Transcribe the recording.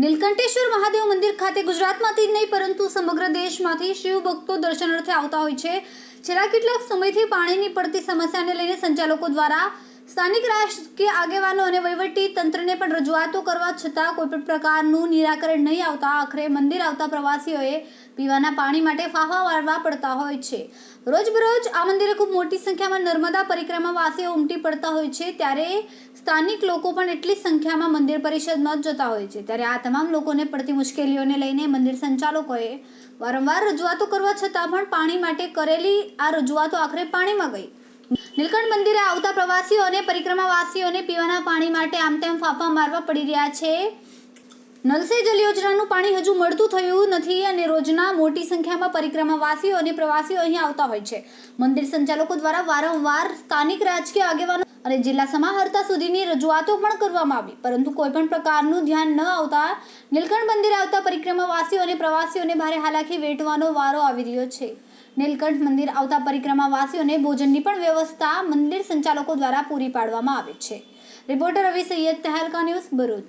નીલકંઠેશ્વર મહાદેવ મંદિર ખાતે ગુજરાતમાંથી જ નહીં, પરંતુ સમગ્ર દેશમાંથી શિવ ભક્તો દર્શનાર્થે આવતા હોય છે. છેલ્લા કેટલાક સમયથી પાણીની પડતી સમસ્યાને લઈને સંચાલકો દ્વારા સ્થાનિક રાજકીય આગેવાનો અને વહીવટી તંત્રને પણ રજૂઆતો કરવા છતાં કોઈ પણ પ્રકારનું નિરાકરણ નહીં આવતા આખરે મંદિર આવતા પ્રવાસીઓએ પીવાના પાણી માટે ફાફા વાળવા પડતા હોય છે. રોજબરોજ આ મંદિરે ખૂબ મોટી સંખ્યામાં નર્મદા પરિક્રમા વાસીઓ ઉમટી પડતા હોય છે, ત્યારે સ્થાનિક લોકો પણ એટલી સંખ્યામાં મંદિર પરિષદમાં જતા હોય છે. ત્યારે આ તમામ લોકોને પડતી મુશ્કેલીઓને લઈને મંદિર સંચાલકોએ વારંવાર રજૂઆતો કરવા છતાં પણ પાણી માટે કરેલી આ રજૂઆતો આખરે પાણીમાં ગઈ. નીલકંઠ મંદિરે આવતા પ્રવાસીઓને, પરિક્રમાવાસીઓને પીવાના પાણી માટે આમ તેમ ફાંફા મારવા પડી રહ્યા છે. નલ જલ યોજનાનું પાણી હજુ મળતું થયું નથી અને રોજના મોટી સંખ્યામાં પરિક્રમાવાસીઓ અને પ્રવાસીઓ અહીં આવતા હોય છે. મંદિર સંચાલકો દ્વારા વારંવાર સ્થાનિક રાજકીય આગેવાનો અને જિલ્લા સમાહર્તા સુધીની રજૂઆતો પણ કરવામાં આવી. પરંતુ કોઈ પણ પ્રકારનું ધ્યાન ન આવતા નીલકંઠ મંદિરે આવતા પરિક્રમાવાસીઓ અને પ્રવાસીઓને ભારે હાલાકી વેઠવાનો વારો આવી રહ્યો છે. નીલકંઠ મંદિર આવતા પરિક્રમાવાસીઓને ભોજનની પણ વ્યવસ્થા મંદિર સંચાલકો દ્વારા પૂરી પાડવામાં આવે છે. Reporter Ravi Sayed Tehelka news Bharuch.